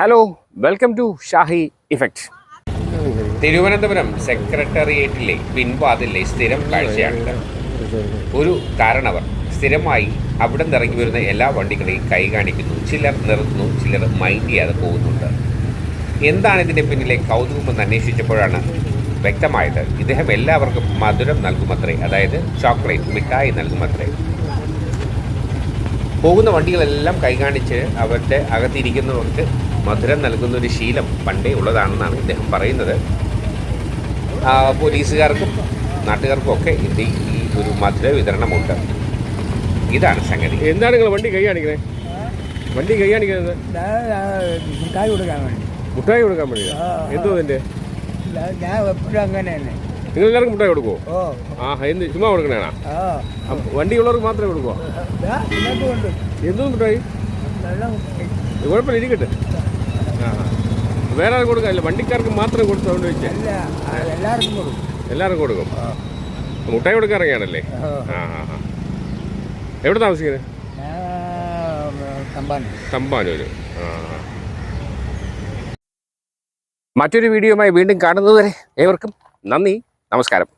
Hello welcome to Shahi effect Thiruvananthapuram സെക്രട്ടേറിയറ്റിലെ പിൻവാതിലെ സ്ഥിരം കാഴ്ചയാണിത്. ഒരു കാരണവർ സ്ഥിരമായി അവിടെ ഇറങ്ങി വരുന്ന എല്ലാ വണ്ടികളെയും കൈ കാണിക്കുന്നു. ചിലർ നിർത്തുന്നു ചിലർ മൈൻഡ് ചെയ്യാതെ പോകുന്നുണ്ട്. എന്താണ് ഇതിന്റെ പിന്നിലെ കൗതുകമെന്ന് അന്വേഷിച്ചപ്പോഴാണ് വ്യക്തമായത്. ഇദ്ദേഹം എല്ലാവർക്കും മധുരം നൽകുമത്രേ. അതായത് ചോക്ലേറ്റ് മിഠായി നൽകുമത്രേ. പോകുന്ന വണ്ടികളെല്ലാം കൈ കാണിച്ച് അവരുടെ അകത്തിരിക്കുന്നവർക്ക് മധുരം നൽകുന്ന ഒരു ശീലം പണ്ടേ ഉള്ളതാണെന്നാണ് ഇദ്ദേഹം പറയുന്നത്. ആ, പോലീസുകാർക്കും നാട്ടുകാർക്കും ഒക്കെ ഇതിന്റെ ഈ ഒരു മധുര വിതരണമുണ്ട്. ഇതാണ് സംഗതി. എന്താണ് നിങ്ങൾ വണ്ടി കൈ കാണിക്കുന്നത് വണ്ടി കൈ കാണിക്കുന്നത് മിഠായി കൊടുക്കാൻ വേണ്ടി. മുട്ടായി കൊടുക്കാൻ വേണ്ടി. എന്തോ അതിന്റെ ഞാൻ- എപ്പോഴും അങ്ങനെ തന്നെ നിങ്ങൾ എല്ലാവർക്കും മുട്ടായി കൊടുക്കുമോ ആ എന്ത് ചുമ്മാ കൊടുക്കണേണാ? വണ്ടി ഉള്ളവർക്ക് മാത്രമേ കൊടുക്കുമോ എന്തോ മുട്ടായി. കുഴപ്പമില്ല ഇരിക്കട്ടെ. ആ. ആൾ വേറെ ആരും കൊടുക്കാനില്ല വണ്ടിക്കാർക്ക് മാത്രം കൊടുത്തോണ്ട് വെച്ചാൽ അല്ല എല്ലാവർക്കും കൊടുക്കും. എല്ലാവർക്കും കൊടുക്കും. മുട്ടായി കൊടുക്കാൻ ഇറങ്ങിയാണല്ലേ? ആ. ആ ആ ആ. എവിടെ താമസിക്കുന്നത്? തമ്പാനൂര്. മറ്റൊരു വീഡിയോയുമായി വീണ്ടും കാണുന്നതുവരെ ഏവർക്കും നന്ദി നമസ്കാരം.